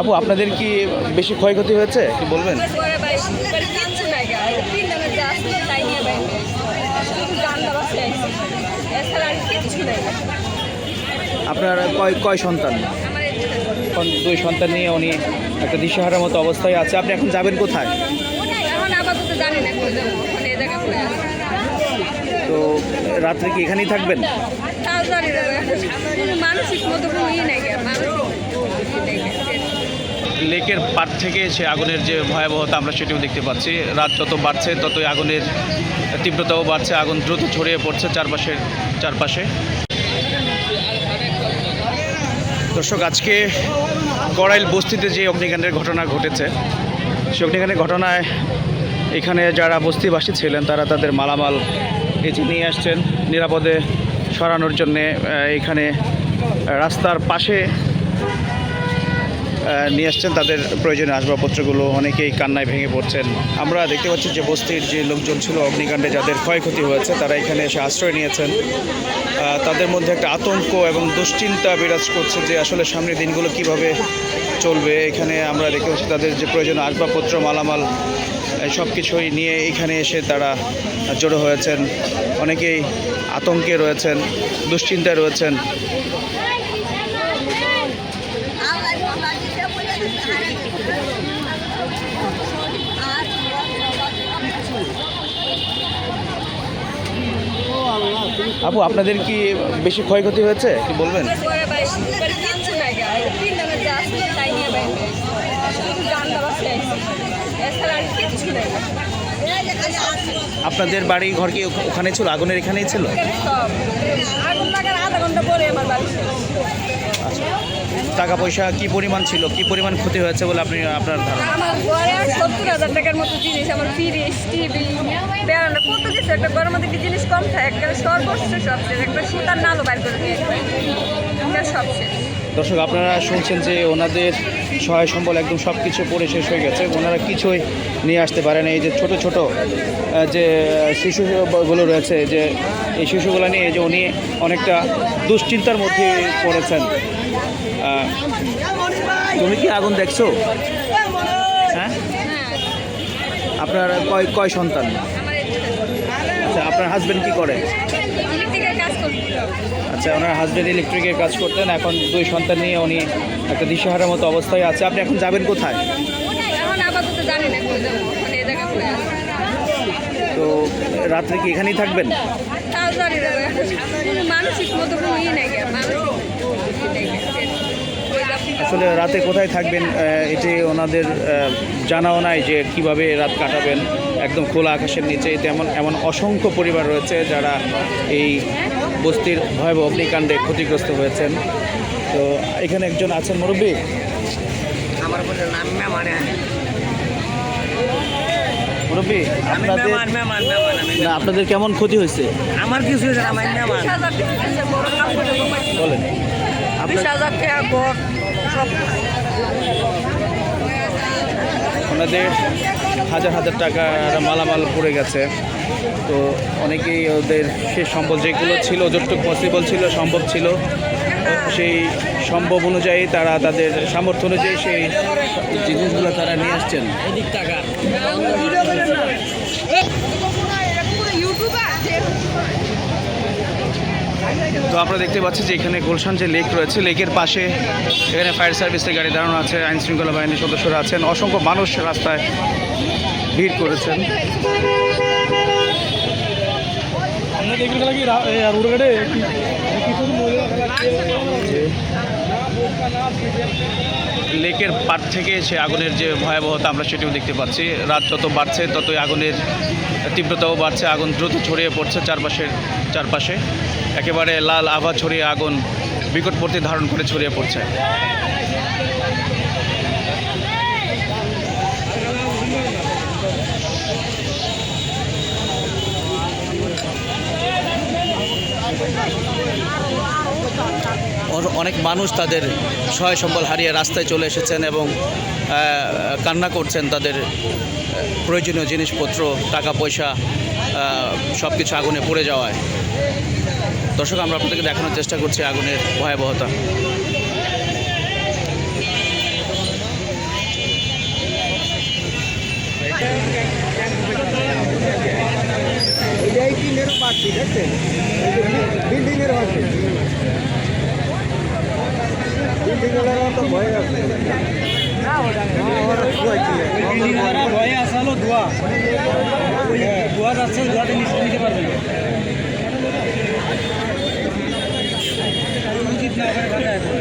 আপু, আপনাদের কি বেশি ক্ষয়ক্ষতি হয়েছে? কি বলবেন? আপনার কয় কয় সন্তান? এখন দুই সন্তান নিয়ে উনি একটা দিশাহারার মতো অবস্থায় আছে। আপনি এখন যাবেন কোথায়? তো রাত্রে কি এখানেই থাকবেন? মতো লেকের পার থেকে সে আগুনের যে ভয়াবহতা আমরা সেটিও দেখতে পাচ্ছি। রাত যত বাড়ছে, ততই আগুনের তীব্রতাও বাড়ছে, আগুন দ্রুত ছড়িয়ে পড়ছে চারপাশের, চারপাশে। দর্শক, আজকে গড়াইল বস্তিতে যে অগ্নিকাণ্ডের ঘটনা ঘটেছে, সেই অগ্নিকাণ্ডের ঘটনায় এখানে যারা বস্তিবাসী ছিলেন, তারা তাদের মালামাল এই নিয়ে আসছেন। নিরাপদে সরানোর জন্যে এখানে রাস্তার পাশে নিয়ে আসছেন, তাদের প্রয়োজনীয় আসবাবপত্রগুলো, অনেকেই কান্নায় ভেঙে পড়ছেন। আমরা দেখতে পাচ্ছি যে বস্তির যে লোকজন ছিল, অগ্নিকাণ্ডে যাদের ক্ষয়ক্ষতি হয়েছে, তারা এখানে এসে আশ্রয় নিয়েছেন। তাদের মধ্যে একটা আতঙ্ক এবং দুশ্চিন্তা বিরাজ করছে যে আসলে সামনের দিনগুলো কীভাবে চলবে। এখানে আমরা দেখতে পাচ্ছি তাদের যে প্রয়োজনীয় আসবাবপত্র, মালামাল সব কিছুই নিয়ে এখানে এসে তারা জড়ো হয়েছেন। অনেকেই আতঙ্কে রয়েছেন, দুশ্চিন্তায় রয়েছেন। আপু, আপনাদের কি বেশি ক্ষয়ক্ষতি হয়েছে? কি বলবেন? আপনাদের বাড়ি, ঘর কি ওখ- ওখানে ছিল? আগুনের এখানেই ছিল? আগুন আধা ঘণ্টা পরে আমার বাড়ি টাকা পয়সা কি পরিমাণ ছিল? কি পরিমাণ ক্ষতি হয়েছে বলে আপনি আপনার ধারণা? আমার ঘরে সত্তর হাজার টাকার মতো জিনিস আমার ফ্রিজ টিভি বেড়ানো কত কিছু একটা ঘরের মধ্যে কি জিনিস কম থাকে? একটা সর্বস্ব সব শেষ একটা সুতার নালও বাইর করে দিয়ে একটা সব শেষ। দর্শক আপনারা শুনছেন যে ওনাদের সহায় সম্বল একদম সব কিছু পরে শেষ হয়ে গেছে। ওনারা কিছুই নিয়ে আসতে পারেন এই যে ছোট ছোট যে শিশুগুলো রয়েছে যে এই শিশুগুলো নিয়ে এই যে উনি অনেকটা দুশ্চিন্তার মধ্যে পড়েছেন। তুমি কি আগুন দেখছ? হ্যাঁ? আপনার কয় কয় সন্তান? আচ্ছা আপনার হাজব্যান্ড কি করে? আচ্ছা ওনার হাজব্যান্ড ইলেকট্রিকের কাজ করতেন এখন দুই সন্তান নিয়ে উনি একটা দিশাহারার মতো অবস্থায় আছে। আপনি এখন যাবেন কোথায়? এখন আপাতত জানি না কই যাব মানে এই জায়গায় পড়ে আছে তো রাত্রে কি এখানেই থাকবেন তাও জানি না কোনো মানসিক মতো কোনো ই নাই গা মানসিক ই নাই গা। কই যাব? আসলে রাতে কোথায় থাকবেন এটি ওনাদের জানাও নাই যে কীভাবে রাত কাটাবেন একদম খোলা আকাশের নিচে তেমন এমন এমন অসংখ্য পরিবার রয়েছে যারা এই বস্তির ভয়াবহ অগ্নিকাণ্ডে ক্ষতিগ্রস্ত হয়েছেন তো এখানে একজন আছেন মুরব্বী আমার নাম মেহমান মুরব্বী আমি আপনাদের না আপনাদের কেমন ক্ষতি হয়েছে আমার কিছু হয়েছে আমার মেহমান। বলেন বিশ হাজার টাকা সব ওনাদের হাজার হাজার টাকার মালামাল পড়ে গেছে। তো অনেকেই ওদের সে সম্ভব যেগুলো ছিল যতটুকু পসিবল ছিল সম্ভব ছিল। সেই সম্ভব অনুযায়ী তারা তাদের সামর্থ্য অনুযায়ী সেই জিনিসগুলো তারা নিয়ে আসছেন এদিক টাকা তো আমরা দেখতে পাচ্ছি যে এখানে গুলশান যে লেক রয়েছে লেকের পাশে এখানে ফায়ার সার্ভিসের গাড়ি দাঁড়ানো আছে আইন শৃঙ্খলা বাহিনীর সদস্যরা আছেন অসংখ্য মানুষ রাস্তায় ভিড় করেছেন। লেকের পার থেকে সে আগুনের যে ভয়াবহতা আমরা সেটিও দেখতে পাচ্ছি। রাত যত বাড়ছে ততই আগুনের তীব্রতাও বাড়ছে আগুন দ্রুত ছড়িয়ে পড়ছে চারপাশের চারপাশে। একেবারে লাল আভা ছড়িয়ে আগুন বিকটবর্তী ধারণ করে ছড়িয়ে পড়ছে। অনেক মানুষ তাদের সহায় সম্বল হারিয়ে রাস্তায় চলে এসেছেন এবং কান্না করছেন তাদের প্রয়োজনীয় জিনিসপত্র, টাকা, পয়সা সব কিছু আগুনে পড়ে যাওয়ায়। দর্শক, আমরা আপনাদেরকে দেখানোর চেষ্টা করছি আগুনের ভয়াবহতা। বিল্ডিংয়ের ভয় ভয়ে আসালো ধোয়া ধোয়া যাচ্ছে ধোয়াতে নিচে নিতে পারবে Yeah,